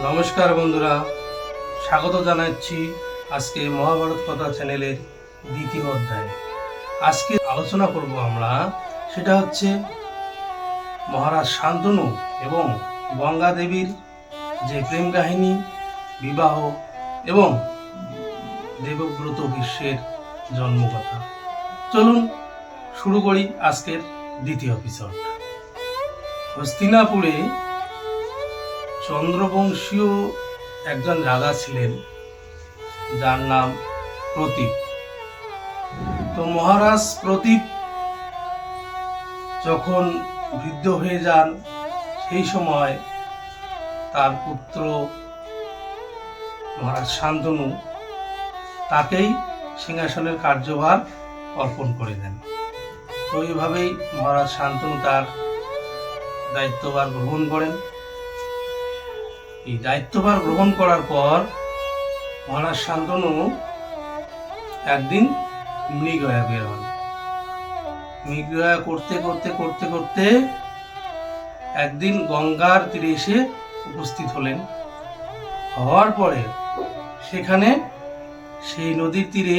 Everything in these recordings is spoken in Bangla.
নমস্কার বন্ধুরা, স্বাগত জানাচ্ছি আজকে মহাভারত কথা চ্যানেলের দ্বিতীয় অধ্যায়। আজকে আলোচনা করব আমরা, সেটা হচ্ছে মহারাজ শান্তনু এবং গঙ্গা দেবীর যে প্রেম কাহিনী, বিবাহ এবং দেবব্রত বিশ্বের জন্মকথা। চলুন শুরু করি আজকের দ্বিতীয় এপিসোড হস্তিনাপুরে চন্দ্রবংশীয় একজন রাজা ছিলেন, যার নাম প্রতীপ। তো মহারাজ প্রতীপ যখন বৃদ্ধ হয়ে যান, সেই সময় তার পুত্র মহারাজ শান্তনু তাকেই সিংহাসনের কার্যভার অর্পণ করে দেন। তো এইভাবেই মহারাজ শান্তনু তার দায়িত্বভার গ্রহণ করেন। এই দায়িত্বভার গ্রহণ করার পর মহারাজ শান্তনু একদিন মৃগয়া বের হন। মৃগয়া করতে করতে করতে করতে একদিন গঙ্গার তীরে এসে উপস্থিত হলেন। হওয়ার পরে সেখানে সেই নদীর তীরে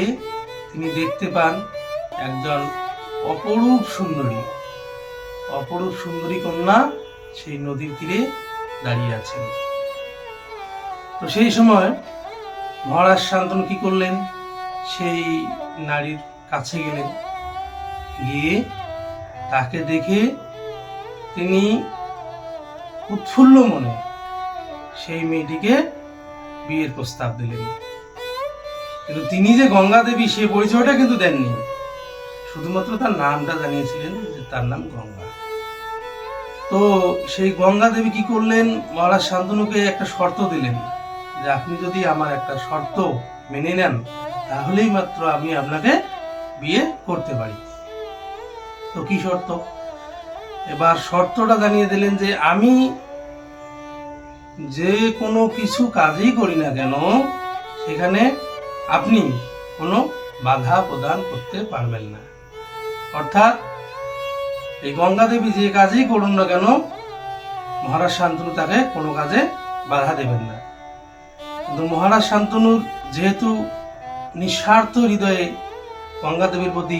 তিনি দেখতে পান একজন অপরূপ সুন্দরী। অপরূপ সুন্দরী কন্যা সেই নদীর তীরে দাঁড়িয়ে আছেন। তো সেই সময় মহারাজ শান্তনু কি করলেন? সেই নারীর কাছে গেলেন। গিয়ে তাকে দেখে তিনি উৎফুল্ল মনে সেই মেয়েটিকে বিয়ের প্রস্তাব দিলেন। কিন্তু তিনি যে গঙ্গা দেবী, সে পরিচয়টা কিন্তু দেননি। শুধুমাত্র তার নামটা জানিয়েছিলেন যে তার নাম গঙ্গা। তো সেই গঙ্গা দেবী কি করলেন? মহারাজ শান্তনুকে একটা শর্ত দিলেন। যে আপনি যদি আমার একটা শর্ত মেনে নেন, তাহলেই মাত্র আমি আপনাকে বিয়ে করতে পারি। তো কি শর্ত? এবার শর্তটা জানিয়ে দিলেন যে আমি যে কোনো কিছু কাজই করি না কেন, সেখানে আপনি কোনো বাধা প্রদান করতে পারবেন না। অর্থাৎ এই গঙ্গা দেবী যে কাজই করুন না কেন, মহারাজ শান্তনু তাকে কোনো কাজে বাধা দেবেন না। মহারাজ শান্তনুর যেহেতু নিঃস্বার্থ হৃদয়ে গঙ্গা দেবীর প্রতি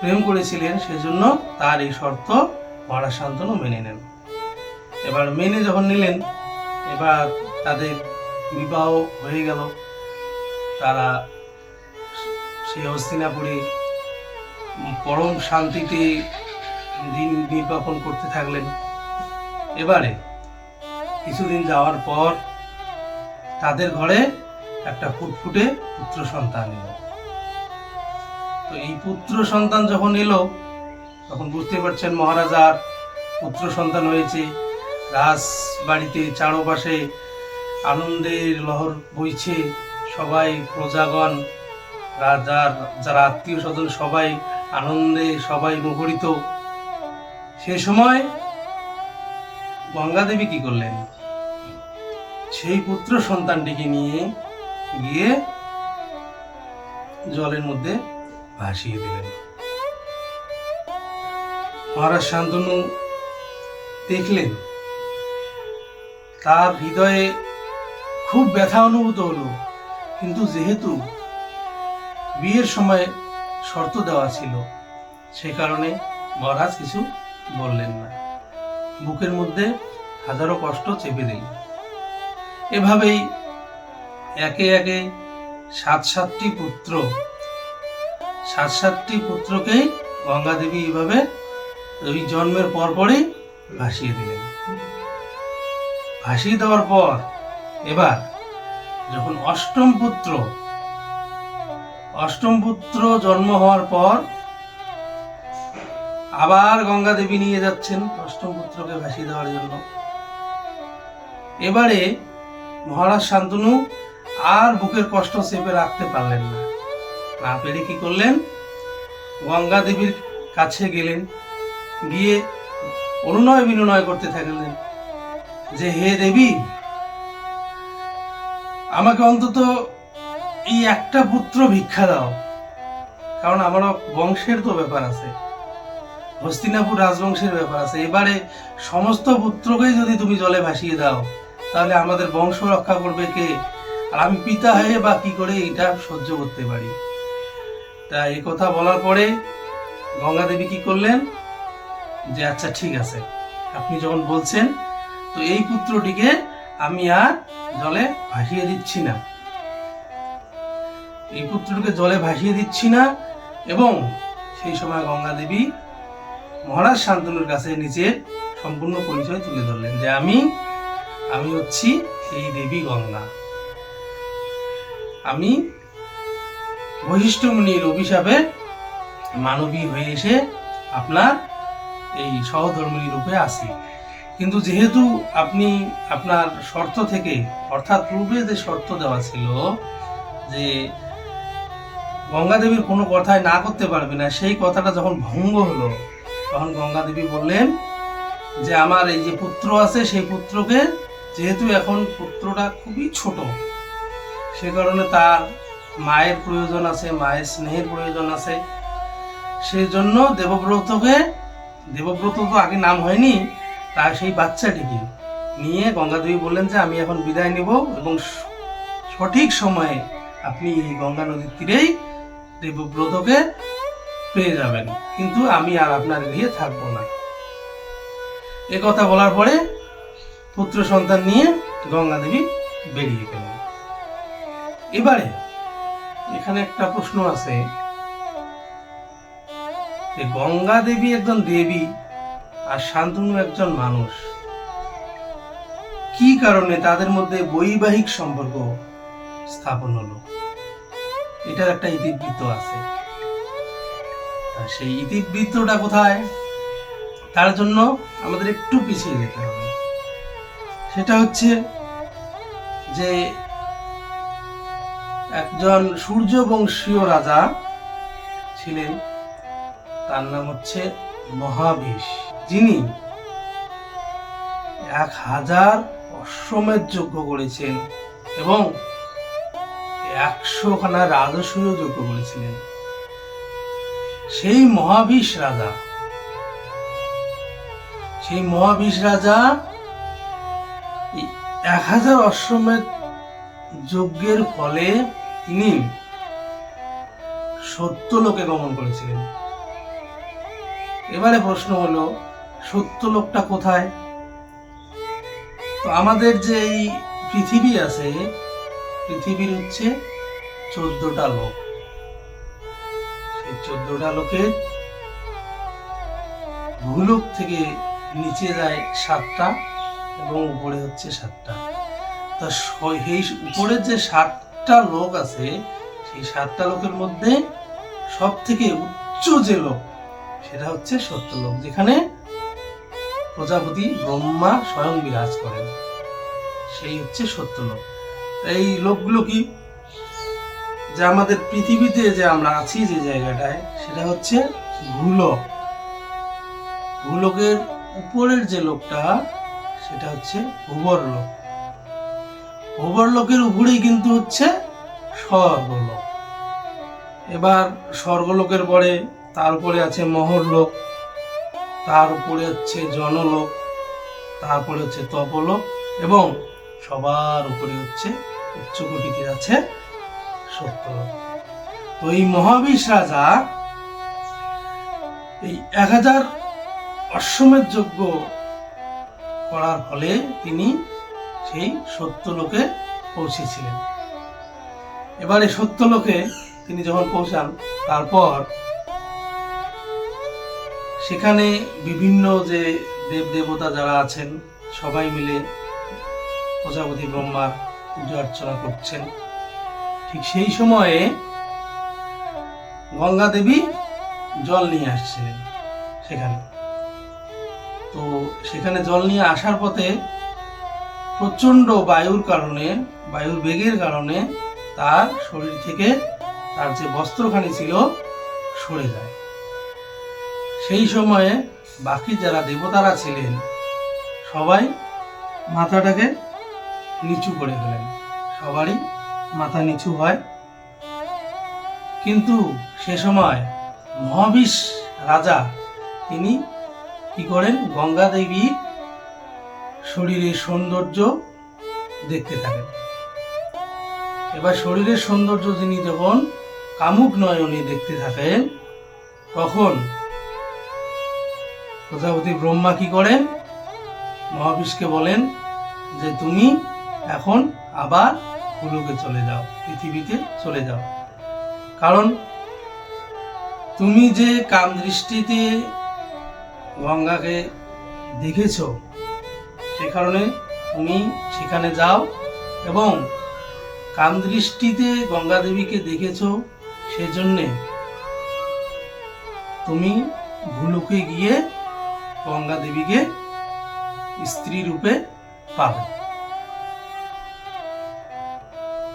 প্রেম করেছিলেন, সেজন্য তার এই শর্ত মহারাজ শান্তনু মেনে নেন। এবার মেনে যখন নিলেন, এবার তাদের বিবাহ হয়ে গেল। তারা সেই হস্তিনাপুরে পরম শান্তিতে দিন নির্বাপন করতে থাকলেন। এবারে কিছুদিন যাওয়ার পর তাদের ঘরে একটা ফুটফুটে পুত্র সন্তান এলো। তো এই পুত্র সন্তান যখন এলো, তখন বুঝতে পারছেন মহারাজার পুত্র সন্তান হয়েছে। রাজ বাড়িতে চারপাশে আনন্দের লহর বইছে। সবাই প্রজাগণ, রাজার যারা আত্মীয় স্বজন, সবাই আনন্দে, সবাই মুখরিত সে সময় গঙ্গা দেবী কি করলেন? সেই পুত্র সন্তানটিকে নিয়ে গিয়ে জলের মধ্যে ভাসিয়ে দিলেন। মহারাজ শান্তনু দেখলেন, তার হৃদয়ে খুব ব্যথা অনুভূত হলো, কিন্তু যেহেতু বিয়ের সময় শর্ত দেওয়া ছিল, সে কারণে মহারাজ কিছু বললেন না। বুকের মধ্যে হাজারো কষ্ট চেপে দিলেন। এভাবেই একে একে সাত সাতটি পুত্র, সাত সাতটি পুত্রকেই গঙ্গা দেবী এভাবে ওই জন্মের পরপরই ভাসিয়ে দিলেন। ভাসিয়ে দেওয়ার পর এবার যখন অষ্টম পুত্র অষ্টম পুত্র জন্ম হওয়ার পর আবার গঙ্গা দেবী নিয়ে যাচ্ছেন অষ্টম পুত্রকে ভাসিয়ে দেওয়ার জন্য। এবারে মহারাজ শান্তনু, আর বুকের কষ্ট চেপে রাখতে পারলেন না। না পেরে কি করলেন? গঙ্গা দেবীর কাছে গেলেন, গিয়ে অনুনয় বিনয় করতে থাকলেন। যে, হে দেবী, আমাকে অন্তত এই একটা পুত্র ভিক্ষা দাও, কারণ আমার বংশের তো ব্যাপার আছে। হস্তিনাপুর রাজবংশের ব্যাপার আছে। এবারে সমস্ত পুত্রকেই যদি তুমি জলে ভাসিয়ে দাও তাহলে আমাদের বংশ রক্ষা করবে কে? আর আমি পিতা হয়ে বা কি করে এটা সহ্য করতে পারি? তা এই কথা বলার পরে গঙ্গা দেবী কি করলেন? যে আচ্ছা ঠিক আছে। আপনি যখন বলছেন, তো এই পুত্রটিকে আমি আর জলে ভাসিয়ে দিচ্ছি না। এই পুত্রটিকে জলে ভাসিয়ে দিচ্ছি না এবং সেই সময় গঙ্গা দেবী মহারাজ শান্তনুর কাছে নিজের সম্পূর্ণ পরিচয় তুলে ধরলেন যে আমি আমি হচ্ছি এই দেবী গঙ্গা। আমি বৈশিষ্ট্য মুনির অভিশাপে মানবী হয়ে এসে আপনার এই সহধর্মিনী রূপে আসি কিন্তু যেহেতু আপনি আপনার শর্ত থেকে, অর্থাৎ পূর্বে যে শর্ত দেওয়া ছিল, যে গঙ্গা দেবীর কোনো কথায় না করতে পারবে না, সেই কথাটা যখন ভঙ্গ হলো, তখন গঙ্গা দেবী বললেন যে, আমার এই যে পুত্র আছে, সেই পুত্রকে যেহেতু এখন পুত্রটা খুবই ছোট, সে কারণে তার মায়ের প্রয়োজন আছে, মায়ের স্নেহের প্রয়োজন আছে। সেই জন্য দেবব্রতকে, দেবব্রত তো আগে নাম হয়নি তার সেই বাচ্চাটিকে নিয়ে গঙ্গাদেবী বললেন যে, আমি এখন বিদায় নেব এবং সঠিক সময়ে আপনি এই গঙ্গা নদীর তীরেই দেবব্রতকে পেয়ে যাবেন। কিন্তু আমি আর আপনার গৃহে থাকব না। এ কথা বলার পরে পুত্র সন্তান নিয়ে গঙ্গা দেবী বেরিয়ে গেলেন এবারে এখানে একটা প্রশ্ন আছে যে গঙ্গা দেবী একজন দেবী আর শান্তনু একজন মানুষ, কি কারণে তাদের মধ্যে বৈবাহিক সম্পর্ক স্থাপন হলো? এটার একটা ইতিবৃত্ত আছে। সেই ইতিবৃত্তটা কোথায়? তার জন্য আমাদের একটু পিছিয়ে যেতে হবে। সেটা হচ্ছে যে একজন সূর্যবংশীয় রাজা ছিলেন, তার নাম হচ্ছে মহাবিশ যিনি এক হাজার অশ্বমেধ যজ্ঞ করেছেন এবং একশো খানা রাজস্বীয় যজ্ঞ করেছিলেন। সেই মহাবিশ রাজা, সেই মহাবিশ রাজা এক হাজার অশ্বমেধ যজ্ঞের ফলে তিনি সত্য লোকে গমন করেছিলেন। এবারে প্রশ্ন হলো সত্য লোকটা কোথায়? তো আমাদের যে এই পৃথিবী আছে, পৃথিবীর হচ্ছে চোদ্দটা লোক। সেই চোদ্দটা লোকের ভূলোক থেকে নিচে যায় সাতটা। এবং উপরে হচ্ছে সাতটা। তা স- এই উপরের যে সাতটা লোক আছে, সেই সাতটা লোকের মধ্যে সব থেকে উচ্চ যে লোক, সেটা হচ্ছে সত্যলোক, যেখানে প্রজাপতি, ব্রহ্মা স্বয়ং বিরাজ করেন। সেই হচ্ছে সত্যলোক। এই লোকগুলো কি? যে আমাদের পৃথিবীতে যে আমরা আছি যে জায়গাটায়, সেটা হচ্ছে ভূলোক। ভূলোকের উপরের যে লোকটা সেটা হচ্ছে ভূবর লোক উপরেই কিন্তু হচ্ছে স্বর্গলোক। এবার স্বর্গলোকের পরে তার উপরে আছে মহরলোক, তার উপরে হচ্ছে জনলোক তারপরে হচ্ছে তপলোক এবং সবার উপরে হচ্ছে উচ্চকোটিতে আছে সত্যলোক। তো এই মহাবিশ রাজা এই এক হাজার অশ্বমেধ যজ্ঞ করার ফলে তিনি সেই সত্যলোকে পৌঁছেছিলেন। এবারে সত্যলোকে তিনি যখন পৌঁছান, তারপর সেখানে বিভিন্ন যে দেব দেবতা যারা আছেন, সবাই মিলে প্রজাপতি ব্রহ্মার পূজা অর্চনা করছেন। ঠিক সেই সময়ে গঙ্গা দেবী জল নিয়ে আসছিলেন সেখানে। তো সেখানে জল নিয়ে আসার পথে প্রচণ্ড বায়ুর কারণে, বায়ুর বেগের কারণে তার শরীর থেকে তার যে বস্ত্রখানি ছিল সরে যায়। সেই সময়ে বাকি যারা দেবতারা ছিলেন, সবাই মাথাটাকে নিচু করে ফেলেন। সবারই মাথা নিচু হয়। কিন্তু সে সময় মহাবিশ রাজা, তিনি কি করেন? গঙ্গা দেবীর শরীরের সৌন্দর্য দেখতে থাকেন। এবার শরীরের সৌন্দর্য যিনি যখন কামুক নয়নে দেখতে থাকেন, তখন প্রজাপতি ব্রহ্মা কি করেন? মহাবিশকে বলেন যে, তুমি এখন আবার হুলুকে চলে যাও, পৃথিবীতে চলে যাও। কারণ তুমি যে কাম দৃষ্টিতে গঙ্গাকে দেখেছ? সে কারণে তুমি সেখানে যাও এবং কাম দৃষ্টিতে গঙ্গা দেবীকে দেখেছ সেজন্যে। তুমি ভুলুকে গিয়ে গঙ্গা দেবীকে স্ত্রী রূপে পাবে।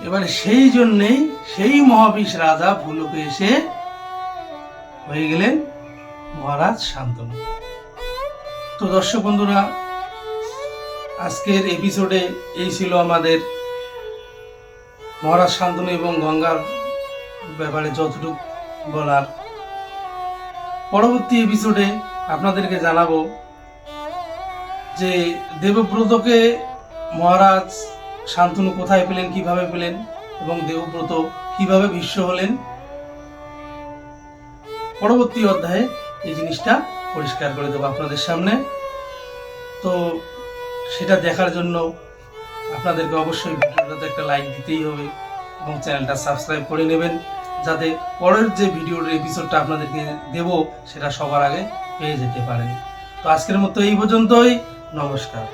এবারে সেই জন্যেই সেই মহাবিশ রাজা ভুলুকে এসে হয়ে গেলেন মহারাজ শান্তনু। তো দর্শক বন্ধুরা, আজকের এপিসোডে এই ছিল আমাদের মহারাজ শান্তনু এবং গঙ্গার ব্যাপারে যতটুকু বলার। পরবর্তী এপিসোডে আপনাদেরকে জানাব যে দেবব্রতকে মহারাজ শান্তনু কোথায় পেলেন, কীভাবে পেলেন এবং দেবব্রত কীভাবে বিশ্ব হলেন। পরবর্তী অধ্যায়ে এই জিনিসটা পরিষ্কার করে দেবো আপনাদের সামনে। তো সেটা দেখার জন্য আপনাদেরকে অবশ্যই ভিডিওটাতে একটা লাইক দিতেই হবে এবং চ্যানেলটা সাবস্ক্রাইব করে নেবেন, যাতে পরের যে ভিডিওর এপিসোডটা আপনাদেরকে দেব, সেটা সবার আগে পেয়ে যেতে পারেন। তো আজকের মতো এই পর্যন্তই, নমস্কার।